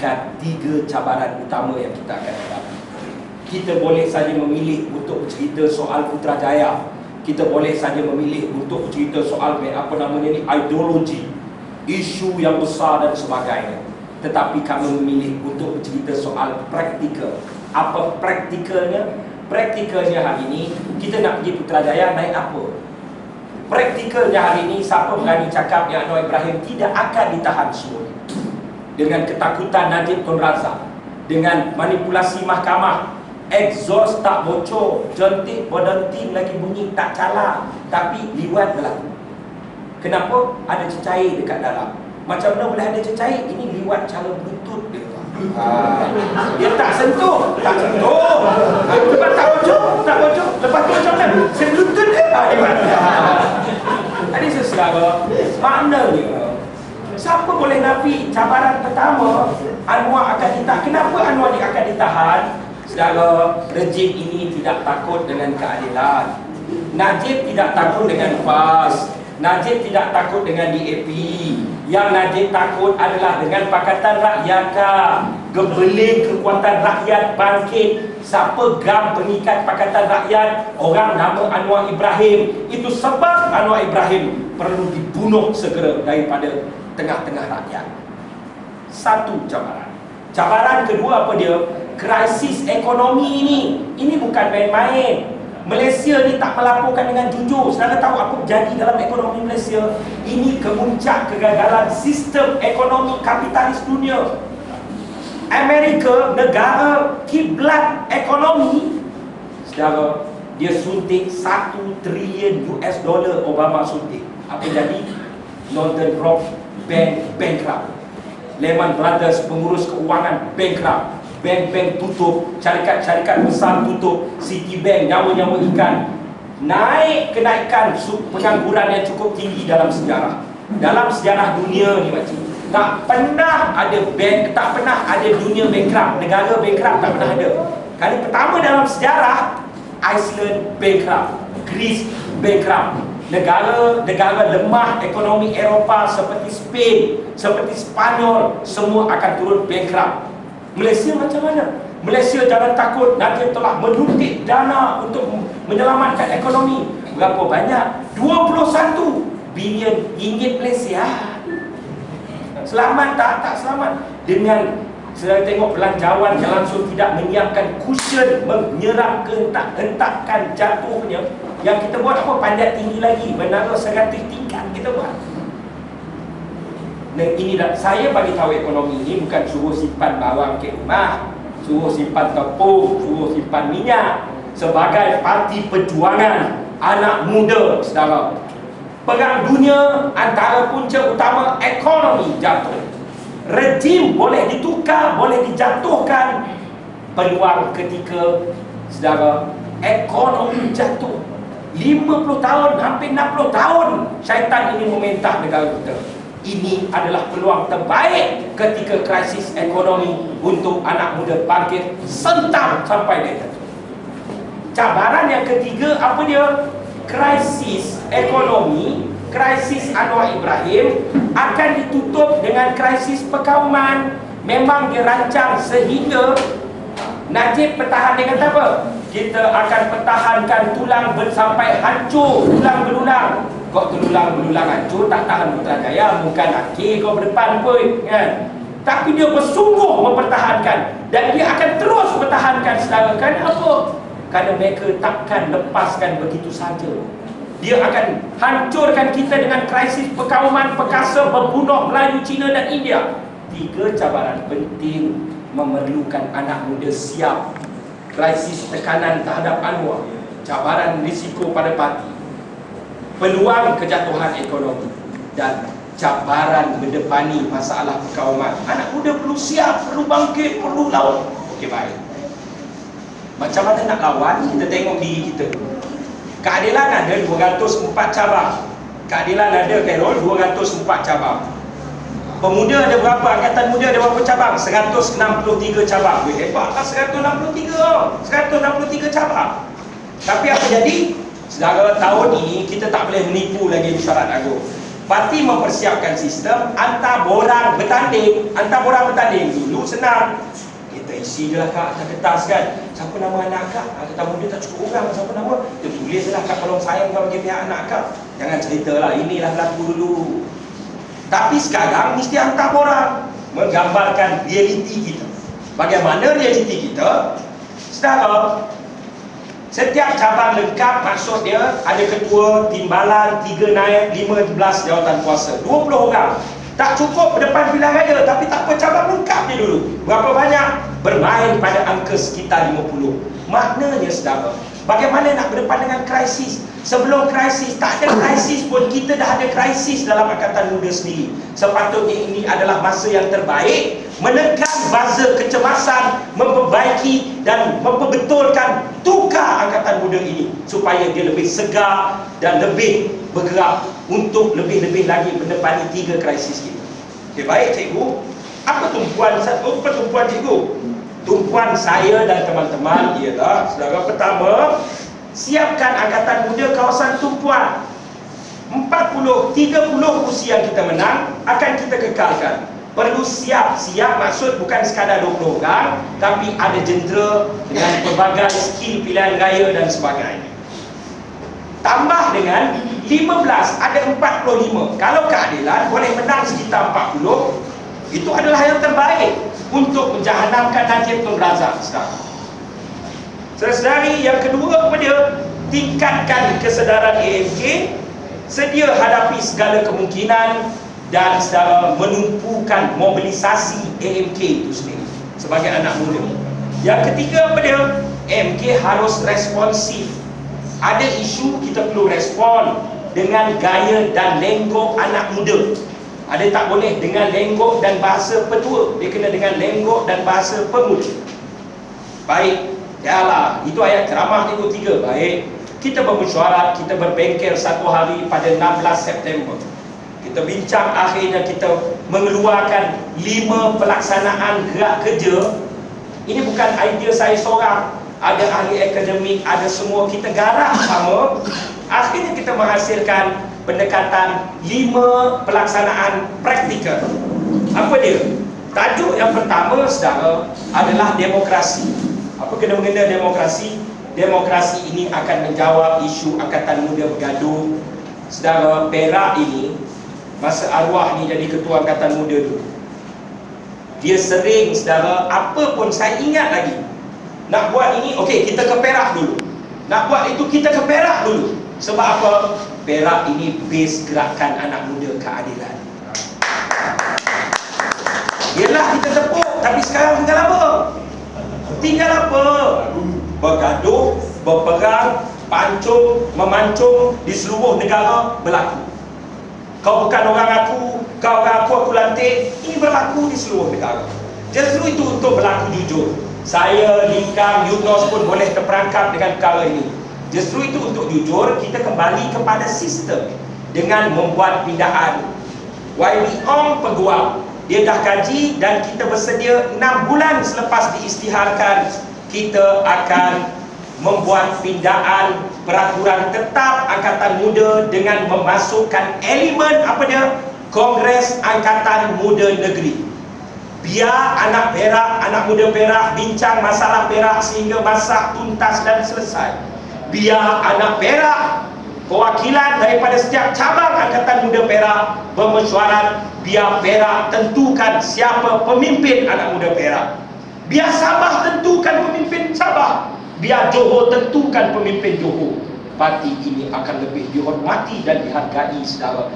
tingkat tiga cabaran utama yang kita akan hadapi. Kita boleh saja memilih untuk bercerita soal Putrajaya. Kita boleh saja memilih untuk bercerita soal apa namanya ni ideologi, isu yang besar dan sebagainya. Tetapi kami memilih untuk bercerita soal praktikal. Apa praktikalnya? Praktikalnya hari ini kita nak pergi Putrajaya naik apa? Praktikalnya hari ini siapa berani cakap yang Anwar Ibrahim tidak akan ditahan semua dengan ketakutan Najib Tun Razak dengan manipulasi mahkamah. Exhaust tak bocor jentik berdenting lagi bunyi tak cala. Tapi liwat berlaku kenapa? Ada cecair dekat dalam. Macam mana boleh ada cecair? Ini liwat cara bluetooth dia. Ha. dia tak sentuh. Tak sentuh. Ha, lepas tak bocor tak bocor. Lepas tu macam mana? Bluetooth dia. Ha, Tadi saya saudara maknanya Siapa boleh nafi cabaran pertama Anwar akan ditahan. Kenapa Anwar akan ditahan? Saudara, rejim ini tidak takut dengan keadilan. Najib tidak takut dengan PAS. Najib tidak takut dengan DAP Yang Najib takut adalah dengan Pakatan Rakyat Gebeling kekuatan rakyat bangkit. Siapa gam pengikat Pakatan Rakyat? Orang nama Anwar Ibrahim. Itu sebab Anwar Ibrahim perlu dibunuh segera daripada tengah-tengah rakyat. Satu cabaran. Cabaran kedua apa dia? Krisis ekonomi ini. Ini bukan main-main. Malaysia ni tak melaporkan dengan jujur. Saudara tahu apa jadi dalam ekonomi Malaysia? Ini kemuncak kegagalan sistem ekonomi kapitalis dunia. Amerika, negara kiblat ekonomi, saudara, dia suntik 1 trilion US dollar Obama suntik. Apa jadi? Northern Rock bank bankrupt Lehman Brothers pengurus keuangan bankrupt bank-bank tutup syarikat-syarikat besar tutup. Citibank nyawa-nyawa ikan. Naik kenaikan pengangguran yang cukup tinggi dalam sejarah. Dalam sejarah dunia ni macam tak pernah ada bank tak pernah ada dunia bankrupt negara bankrupt tak pernah ada. Kali pertama dalam sejarah Iceland bankrupt Greece bankrupt negara-negara lemah ekonomi Eropah seperti Spain, seperti Spanyol semua akan turun bankrupt. Malaysia macam mana? Malaysia jangan takut nanti telah menuntik dana untuk menyelamatkan ekonomi. Berapa banyak? 21 bilion ringgit Malaysia. Selamat tak? Tak selamat. Dengan saya tengok belanjawan yang langsung tidak menyiapkan cushion menyerap kehentak-hentakan jatuhnya yang kita buat apa? Panjat tinggi lagi Menara seratus tingkat kita buat. Dan ini dah, saya bagi tahu ekonomi ini bukan suruh simpan bawang ke rumah Suruh simpan tepung, suruh simpan minyak. Sebagai parti perjuangan Anak muda, saudara. Perang dunia antara punca utama ekonomi jatuh Rejim boleh ditukar, boleh dijatuhkan Peluang ketika, saudara Ekonomi jatuh 50 tahun, hampir 60 tahun syaitan ini mementah negara kita. Ini adalah peluang terbaik ketika krisis ekonomi untuk anak muda bangkit sentam sampai dia jatuh. Cabaran yang ketiga apa dia? Krisis ekonomi, krisis Anwar Ibrahim akan ditutup dengan krisis perkauman. Memang dirancang sehingga Najib pertahan dengan apa? kita akan pertahankan tulang sampai hancur tulang belulang. Kok tulang belulang hancur tak tahan Putrajaya bukan akhir kau berdepan pun kan? Tapi dia bersungguh mempertahankan dan dia akan terus pertahankan saudara kan apa? Kerana mereka takkan lepaskan begitu saja dia akan hancurkan kita dengan krisis perkauman perkasa membunuh Melayu Cina dan India. Tiga cabaran penting memerlukan anak muda siap. Krisis tekanan terhadap Anwar cabaran risiko pada parti peluang kejatuhan ekonomi dan cabaran mendepani masalah perkauman anak muda perlu siap, perlu bangkit, perlu lawan ok baik. Macam mana nak lawan, kita tengok diri kita keadilan ada 204 cabang keadilan ada Carol 204 cabang Pemuda ada berapa? Angkatan muda ada berapa cabang? 163 cabang. Weh, hebatlah 163. 163 cabang. Tapi apa jadi? Sedangkan tahun ini kita tak boleh menipu lagi syarat agung. Parti mempersiapkan sistem Hantar borang bertanding Hantar borang bertanding Dulu senang Kita isi je lah kak atas kertas kan Siapa nama anak kak? Ah, kata muda tak cukup orang Siapa nama? Kita tulis lah kak Kalau sayang kau bagi pihak anak kak Jangan cerita lah Inilah berlaku dulu Tapi sekarang Mesti hantar borang Menggambarkan realiti kita Bagaimana realiti kita? Saudara Setiap cabang lengkap maksud dia ada ketua, timbalan, tiga naik, lima belas jawatan kuasa. Dua puluh orang. Tak cukup depan pilihan raya tapi tak apa cabang lengkap dia dulu. Berapa banyak? Bermain pada angka sekitar lima puluh. Maknanya saudara, bagaimana nak berdepan dengan krisis? Sebelum krisis, tak ada krisis pun kita dah ada krisis dalam Angkatan Muda sendiri. Sepatutnya ini adalah masa yang terbaik menekan buzzer kecemasan, memperbaiki dan memperbetulkan tukar Angkatan Muda ini supaya dia lebih segar dan lebih bergerak untuk lebih-lebih lagi mendepani tiga krisis kita. Okay, baik cikgu. Apa tumpuan satu? Apa tumpuan cikgu? Tumpuan saya dan teman-teman ialah saudara pertama siapkan angkatan muda kawasan tumpuan 40, 30 kursi yang kita menang akan kita kekalkan perlu siap, siap maksud bukan sekadar 20 orang tapi ada jentera dengan pelbagai skill pilihan raya dan sebagainya tambah dengan 15, ada 45 kalau keadilan boleh menang sekitar 40 itu adalah yang terbaik untuk menjahanamkan Najib Tun Razak sekarang yang kedua apa dia? Tingkatkan kesedaran AMK Sedia hadapi segala kemungkinan Dan sedara menumpukan mobilisasi AMK itu sendiri Sebagai anak muda. Yang ketiga apa dia? AMK harus responsif. Ada isu kita perlu respon Dengan gaya dan lenggok anak muda ada tak boleh dengan lenggok dan bahasa petua Dia kena dengan lenggok dan bahasa pemuda Baik Yalah, itu ayat ceramah 33. Baik. Kita bermesyuarat, kita berbengkel satu hari pada 16 September. Kita bincang akhirnya kita mengeluarkan lima pelaksanaan gerak kerja. Ini bukan idea saya seorang. Ada ahli akademik, ada semua kita garap sama. Akhirnya kita menghasilkan pendekatan lima pelaksanaan praktikal. Apa dia? Tajuk yang pertama, saudara, adalah demokrasi. Apa kena mengena demokrasi? Demokrasi ini akan menjawab isu angkatan muda bergaduh. Sedara Perak ini masa arwah ni jadi ketua angkatan muda tu dia sering sedara apa pun saya ingat lagi nak buat ini okey kita ke Perak dulu. Nak buat itu kita ke Perak dulu sebab apa Perak ini base gerakan anak muda keadilan Yelah kita tepuk Tapi sekarang tinggal apa? tinggal apa? Bergaduh, berperang, pancung, memancung di seluruh negara berlaku. Kau bukan orang aku, kau orang aku, aku lantik. Ini berlaku di seluruh negara. Justru itu untuk berlaku jujur. Saya, Likam, Yunus pun boleh terperangkap dengan perkara ini. Justru itu untuk jujur, kita kembali kepada sistem dengan membuat pindaan. YB Ong peguam dia dah kaji dan kita bersedia 6 bulan selepas diistiharkan kita akan membuat pindaan peraturan tetap Angkatan Muda dengan memasukkan elemen apa dia? Kongres Angkatan Muda Negeri. Biar anak Perak, anak muda Perak bincang masalah Perak sehingga masak tuntas dan selesai. Biar anak Perak perwakilan daripada setiap cabang Angkatan Muda Perak bermesyuarat biar Perak tentukan siapa pemimpin anak muda Perak. Biar Sabah tentukan pemimpin Sabah biar Johor tentukan pemimpin Johor. Parti ini akan lebih dihormati dan dihargai saudara